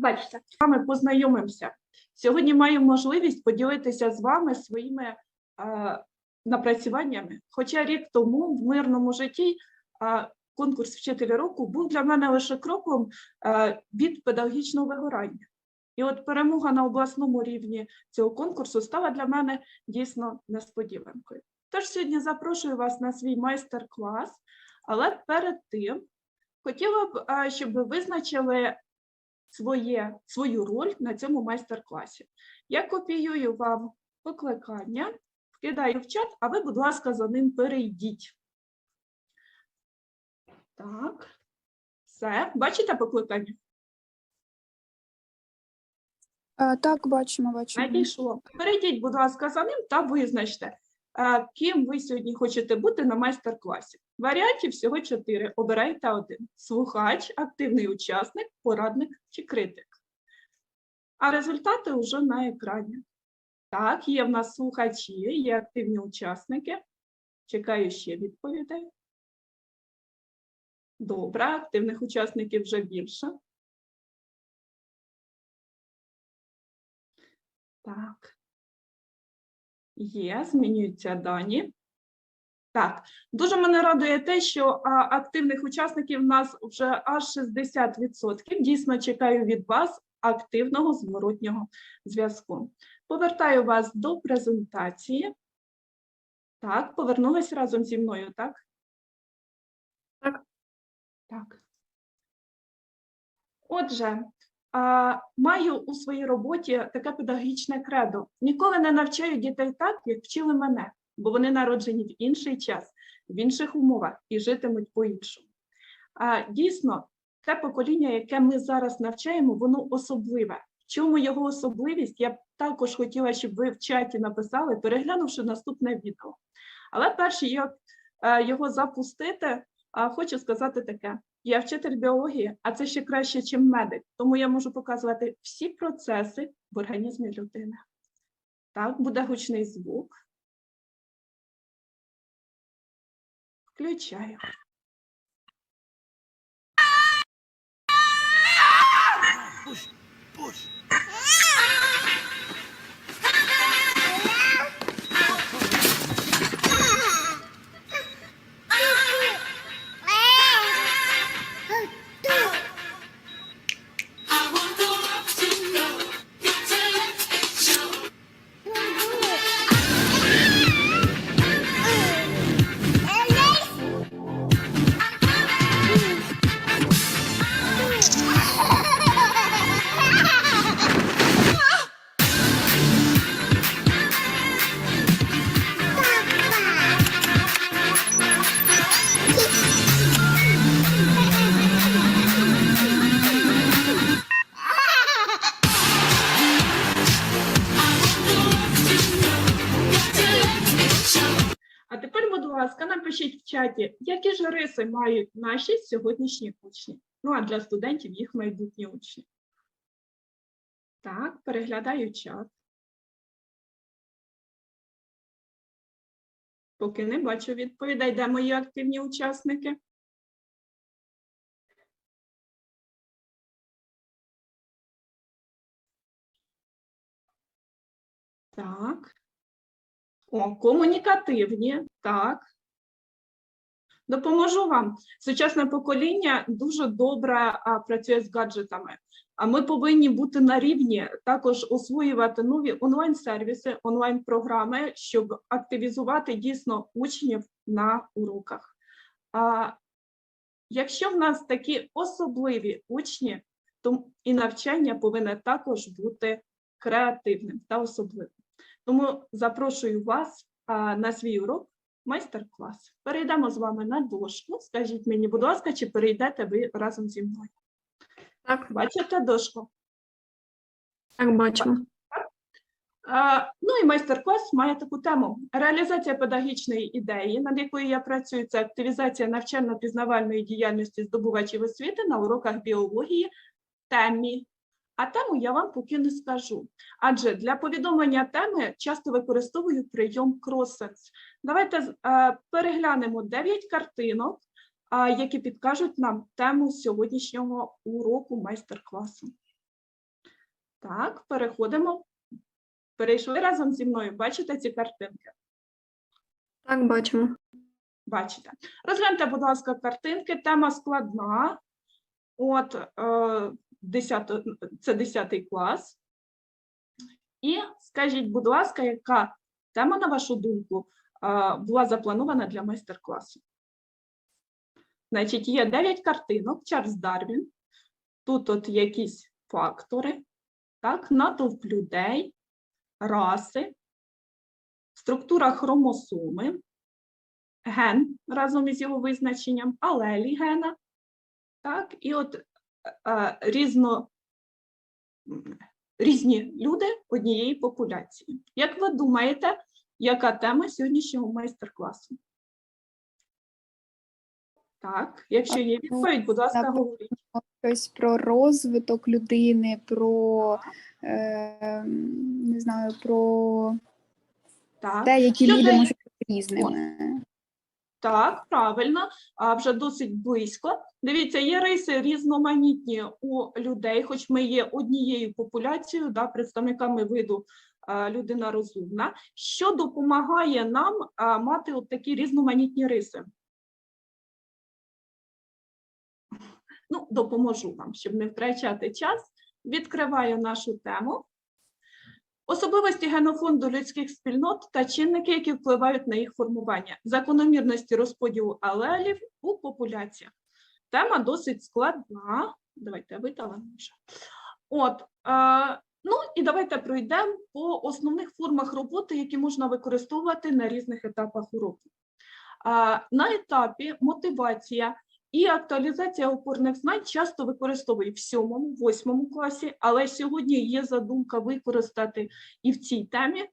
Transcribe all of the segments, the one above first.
Бачите, з вами познайомимося. Сьогодні маю можливість поділитися з вами своїми е, напрацюваннями. Хоча рік тому в мирному житті е, конкурс вчителя року був для мене лише кроком е, від педагогічного вигорання. І от перемога на обласному рівні цього конкурсу стала для мене дійсно несподіванкою. Тож сьогодні запрошую вас на свій майстер-клас, але перед тим хотіла б, е, щоб ви визначили своє, свою роль на цьому майстер-класі. Я копіюю вам покликання, вкидаю в чат, а ви, будь ласка, за ним перейдіть. Так, все. Бачите покликання? А, так, бачимо, бачимо. Надійшло. Перейдіть, будь ласка, за ним та визначте, е, ким ви сьогодні хочете бути на майстер-класі. Варіантів всього чотири. Обирайте один: слухач, активний учасник, порадник чи критик. А результати вже на екрані. Так, є в нас слухачі, є активні учасники. Чекаю ще відповідей. Добре, активних учасників вже більше. Так. Є, змінюються дані. Так, дуже мене радує те, що а, активних учасників в нас вже аж 60%. Дійсно чекаю від вас активного зворотнього зв'язку. Повертаю вас до презентації. Так, повернулись разом зі мною, так? Так. Так. Отже, маю у своїй роботі таке педагогічне кредо. Ніколи не навчаю дітей так, як вчили мене, бо вони народжені в інший час, в інших умовах і житимуть по-іншому. Дійсно, те покоління, яке ми зараз навчаємо, воно особливе. Чому його особливість? Я б також хотіла, щоб ви в чаті написали, переглянувши наступне відео. Але перше, як е, його запустити, хочу сказати таке: я вчитель біології, а це ще краще, ніж медик, тому я можу показувати всі процеси в організмі людини. Так, буде гучний звук. Включаю. Push, push. Чаті, які ж риси мають наші сьогоднішні учні. Ну, а для студентів їх майбутні учні. Так, переглядаю чат. Поки не бачу відповідей, де мої активні учасники. Так. О, комунікативні, так. Допоможу вам. Сучасне покоління дуже добре а, працює з гаджетами. А ми повинні бути на рівні, також освоювати нові онлайн-сервіси, онлайн-програми, щоб активізувати дійсно учнів на уроках. А, якщо в нас такі особливі учні, то і навчання повинне також бути креативним та особливим. Тому запрошую вас а, на свій урок майстер-клас. Перейдемо з вами на дошку. Скажіть мені, будь ласка, чи перейдете ви разом зі мною? Так, Бачите дошку? так, бачимо. Ну і майстер-клас має таку тему: реалізація педагогічної ідеї, над якою я працюю, це активізація навчально-пізнавальної діяльності здобувачів освіти на уроках біології темі. А тему я вам поки не скажу. Адже для повідомлення теми часто використовую прийом кросенс. Давайте е, переглянемо 9 картинок, які підкажуть нам тему сьогоднішнього уроку майстер-класу. Так, переходимо. Перейшли разом зі мною. Бачите ці картинки? Так, бачимо. Бачите. Розгляньте, будь ласка, картинки. Тема складна. От е, 10, це 10 клас. І скажіть, будь ласка, яка тема, на вашу думку, була запланована для майстер-класу? Значить, є 9 картинок, Чарльз Дарвін. Тут от якісь фактори, так, натовп людей, раси, структура хромосоми, ген разом із його визначенням, алелі гена, так, і от різно, різні люди однієї популяції. Як ви думаєте, яка тема сьогоднішнього майстер-класу? Так, якщо є відповідь, будь ласка, говоріть. щось про розвиток людини, про е, не знаю, про Так. те, які Що люди можуть бути різними. Так, правильно, а вже досить близько. Дивіться, є риси різноманітні у людей, хоч ми є однією популяцією, да, представниками виду а, людина розумна, що допомагає нам а, мати от такі різноманітні риси. Ну, допоможу вам, щоб не втрачати час. Відкриваю нашу тему. Особливості генофонду людських спільнот та чинники, які впливають на їх формування, закономірності розподілу алелів у популяціях. Тема досить складна. Давайте видала вже. От, е, ну і давайте пройдемо по основних формах роботи, які можна використовувати на різних етапах уроку. Е, на етапі мотивація і актуалізація опорних знань часто використовують в сьомому, восьмому класі, але сьогодні є задумка використати і в цій темі е,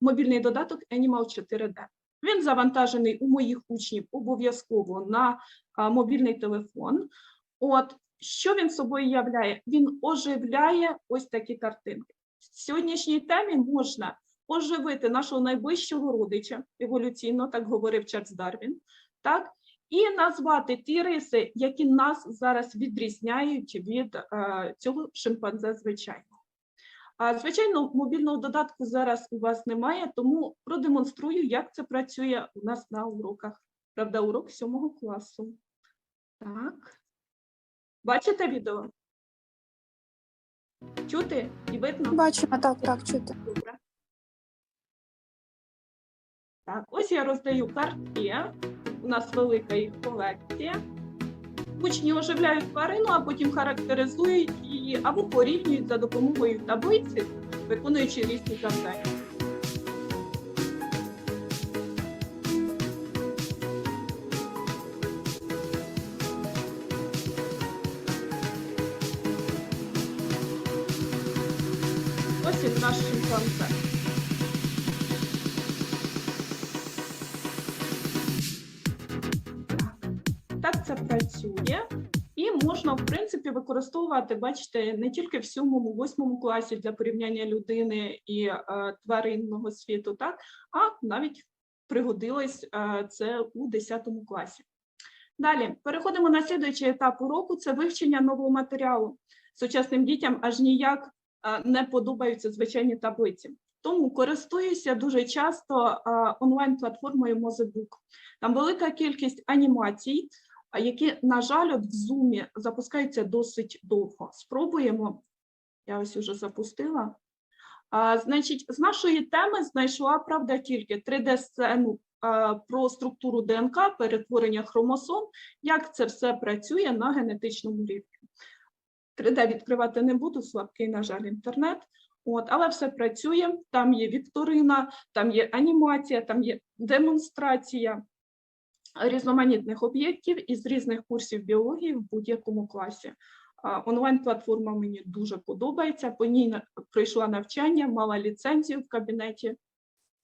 мобільний додаток Animal 4D. Він завантажений у моїх учнів обов'язково на е, мобільний телефон. От що він собою являє? Він оживляє ось такі картинки. В сьогоднішній темі можна оживити нашого найближчого родича, еволюційно, так говорив Чарльз Дарвін, так, і назвати ті риси, які нас зараз відрізняють від е, цього шимпанзе звичайного. А, звичайно, мобільного додатку зараз у вас немає, тому продемонструю, як це працює у нас на уроках. Правда, урок сьомого класу. Так. Бачите відео? Чути і видно? Бачимо, так, так, чути. Добре. Так, ось я роздаю картки. Нас велика їх колекція. Учні оживляють тварину, а потім характеризують її або порівнюють за допомогою таблиці, виконуючи різні завдання. Ось він наш шимпанзе. Принципі, використовувати, бачите, не тільки в сьомому, восьмому класі для порівняння людини і е, тваринного світу, так, а навіть пригодилось е, це у 10 класі. Далі переходимо на слідуючий етап уроку це вивчення нового матеріалу. Сучасним дітям аж ніяк е, не подобаються звичайні таблиці. Тому користуюся дуже часто е, онлайн-платформою Mozebook. Там велика кількість анімацій, які, на жаль, от в Zoom запускаються досить довго. Спробуємо. Я ось уже запустила. А, значить, з нашої теми знайшла правда тільки 3D-сцену про структуру ДНК, перетворення хромосом, як це все працює на генетичному рівні. 3D відкривати не буду, слабкий, на жаль, інтернет. От, але все працює. Там є вікторина, там є анімація, там є демонстрація різноманітних об'єктів із різних курсів біології в будь-якому класі. Онлайн-платформа мені дуже подобається. По ній пройшла навчання, мала ліцензію в кабінеті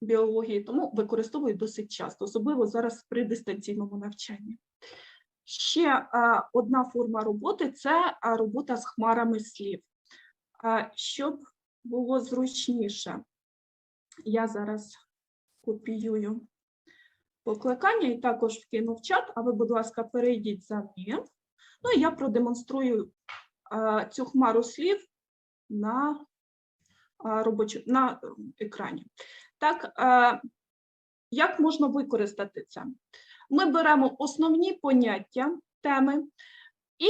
біології, тому використовую досить часто, особливо зараз при дистанційному навчанні. Ще одна форма роботи це робота з хмарами слів. Щоб було зручніше, я зараз копіюю покликання і також вкинув чат, а ви, будь ласка, перейдіть за ним. Ну і я продемонструю цю хмару слів на робочу на екрані. Так, як можна використати це? Ми беремо основні поняття теми і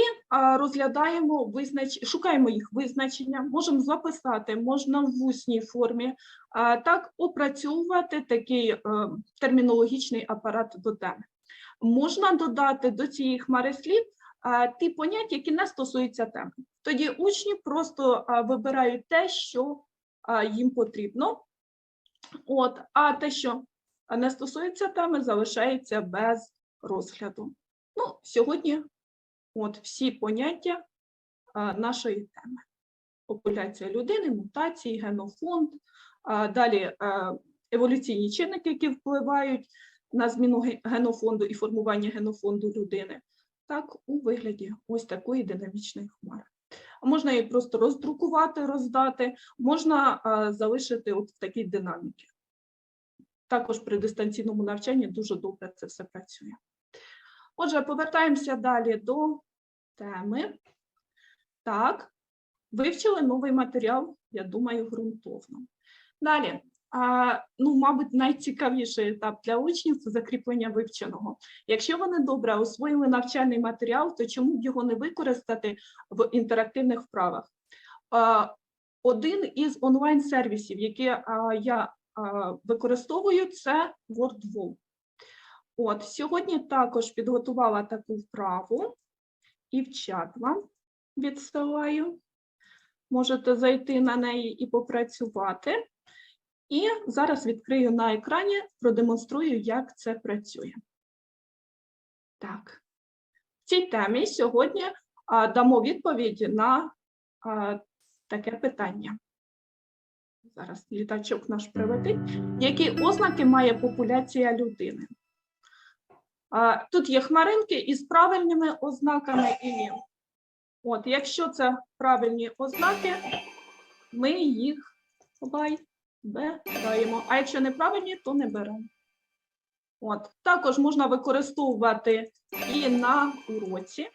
розглядаємо визнач... шукаємо їх визначення, можемо записати, можна в усній формі, так опрацьовувати такий е, термінологічний апарат до теми. Можна додати до цієї хмари слів ті поняття, які не стосуються теми. Тоді учні просто вибирають те, що їм потрібно. От, а те, що не стосується теми, залишається без розгляду. Ну, сьогодні от всі поняття а, нашої теми: популяція людини, мутації, генофонд, а, далі а, еволюційні чинники, які впливають на зміну генофонду і формування генофонду людини. Так, у вигляді ось такої динамічної хмари. Можна її просто роздрукувати, роздати, можна а, залишити от в такій динаміці. Також при дистанційному навчанні дуже добре це все працює. Отже, повертаємося далі до теми. Так, вивчили новий матеріал, я думаю, ґрунтовно. Далі, а, ну, мабуть, найцікавіший етап для учнів це закріплення вивченого. Якщо вони добре освоїли навчальний матеріал, то чому б його не використати в інтерактивних вправах? А, Один із онлайн-сервісів, які а, я а, використовую, це WordWall. От, сьогодні також підготувала таку вправу і в чат вам відсилаю. Можете зайти на неї і попрацювати. І зараз відкрию на екрані, продемонструю, як це працює. Так. В цій темі сьогодні а, дамо відповідь на а, таке питання. Зараз літачок наш прилетить. Які ознаки має популяція людини? Тут є хмаринки із правильними ознаками і. От, якщо це правильні ознаки, ми їх беремо. А якщо неправильні, то не беремо. От. Також можна використовувати і на уроці.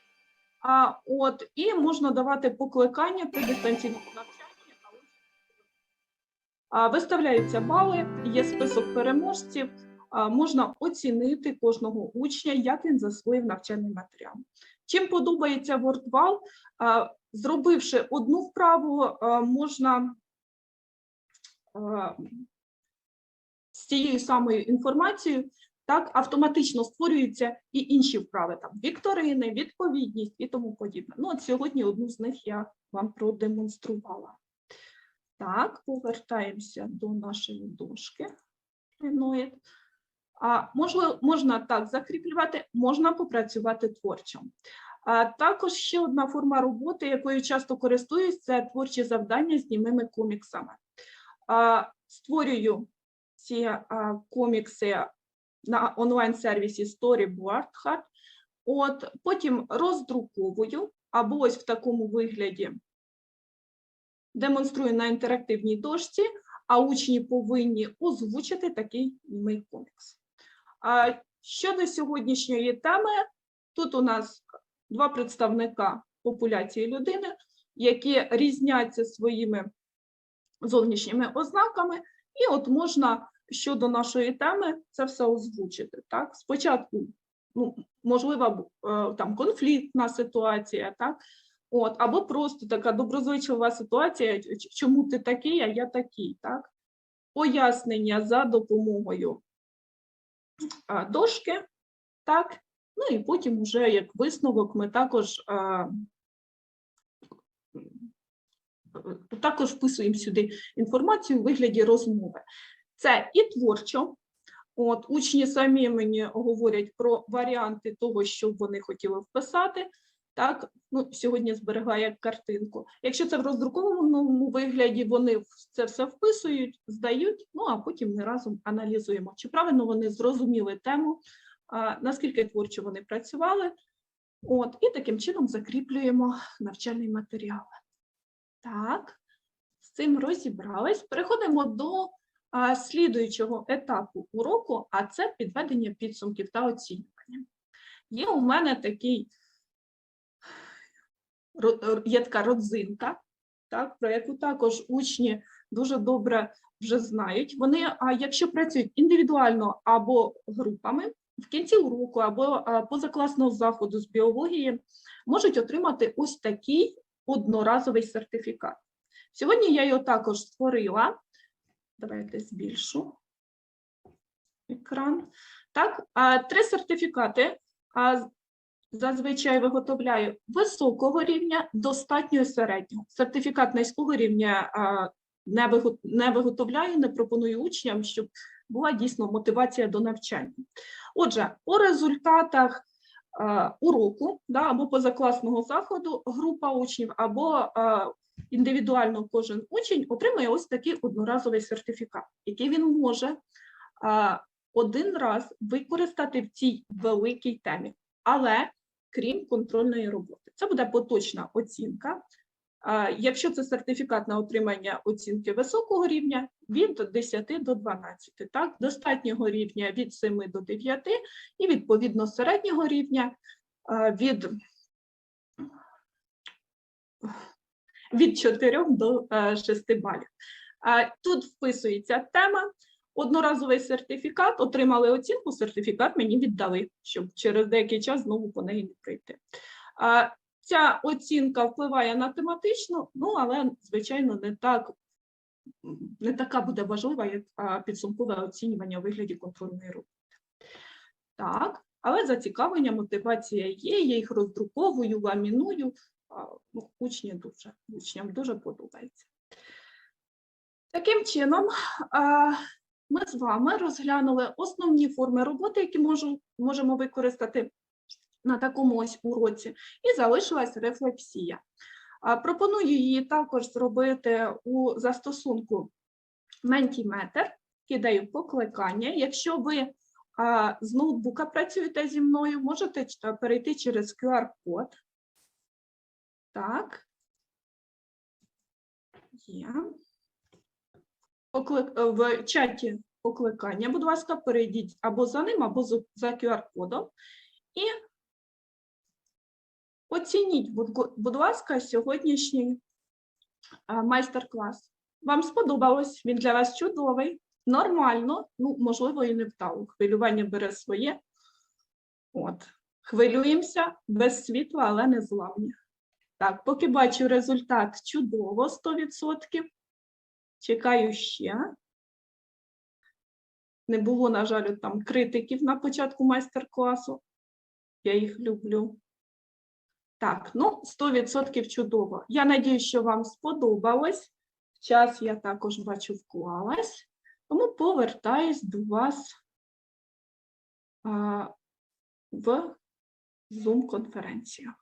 А, от, і можна давати покликання при дистанційному навчанні. Виставляються бали, є список переможців, можна оцінити кожного учня, як він засвоїв навчальний матеріал. Чим подобається WordWall, зробивши одну вправу, можна з цією самою інформацією так автоматично створюються і інші вправи, там вікторини, відповідність і тому подібне. Ну, от сьогодні одну з них я вам продемонструвала. Так, повертаємося до нашої дошки. А можливо, можна так закріплювати, можна попрацювати творчо. А також ще одна форма роботи, якою часто користуюсь, це творчі завдання з німими коміксами. А, створюю ці а, комікси на онлайн-сервісі Storyboard. От, потім роздруковую або ось в такому вигляді демонструю на інтерактивній дошці, а учні повинні озвучити такий німий комікс. А щодо сьогоднішньої теми, тут у нас два представника популяції людини, які різняться своїми зовнішніми ознаками, і от можна щодо нашої теми це все озвучити. Так? Спочатку, ну, можливо, е, там конфліктна ситуація, так? От, або просто така доброзичлива ситуація, чому ти такий, а я такий, так? Пояснення за допомогою дошки, так? Ну і потім вже як висновок ми також, також вписуємо сюди інформацію у вигляді розмови. Це і творчо. От, учні самі мені говорять про варіанти того, що вони хотіли вписати. Так, ну, сьогодні як картинку. Якщо це в роздрукованому вигляді, вони це все вписують, здають, ну а потім ми разом аналізуємо, чи правильно вони зрозуміли тему, а, наскільки творчо вони працювали. От, і таким чином закріплюємо навчальний матеріал. Так, з цим розібрались. Переходимо до а, слідуючого етапу уроку, а це підведення підсумків та оцінювання. Є у мене такий є така родзинка, так, про яку також учні дуже добре вже знають. Вони, а якщо працюють індивідуально або групами, в кінці уроку або позакласного заходу з біології, можуть отримати ось такий одноразовий сертифікат. Сьогодні я його також створила. Давайте збільшу екран. Так, три сертифікати. Зазвичай виготовляю високого рівня, достатньо середнього. Сертифікат низького рівня не, виготовляю, не пропоную учням, щоб була дійсно мотивація до навчання. Отже, по результатах уроку да, або позакласного заходу група учнів, або індивідуально кожен учень отримує ось такий одноразовий сертифікат, який він може один раз використати в цій великій темі, але крім контрольної роботи. Це буде поточна оцінка. Якщо це сертифікат на отримання оцінки високого рівня, від 10 до 12, так, достатнього рівня від 7 до 9 і відповідно середнього рівня від, від 4 до е, 6 балів. А, Тут вписується тема, одноразовий сертифікат, отримали оцінку, сертифікат мені віддали, щоб через деякий час знову по неї не прийти. А, Ця оцінка впливає на тематичну, ну але, звичайно, не так. Не така буде важлива, як підсумкове оцінювання у вигляді контрольної роботи. Так, але зацікавлення, мотивація є, я їх роздруковую, ламіную. Ну, учні дуже, учням дуже подобається. Таким чином, ми з вами розглянули основні форми роботи, які можемо використати на такому ось уроці, і залишилась рефлексія. Пропоную її також зробити у застосунку Mentimeter, кидаю покликання. Якщо ви з ноутбука працюєте зі мною, можете перейти через QR-код. Так. Є. Поклик... е, В чаті покликання, будь ласка, перейдіть або за ним, або за QR-кодом. І оцініть, будь, ласка, сьогоднішній майстер-клас. Вам сподобалось? Він для вас чудовий, нормально, ну, можливо, і не вдало. Хвилювання бере своє. От. Хвилюємося без світла, але не зламні. Так, поки бачу результат чудово, 100%. Чекаю ще. Не було, на жаль, там критиків на початку майстер-класу. Я їх люблю. Так, ну, 100% чудово. Я надію, що вам сподобалось. Час я також бачу вклалась. Тому повертаюсь до вас а, в Zoom-конференцію.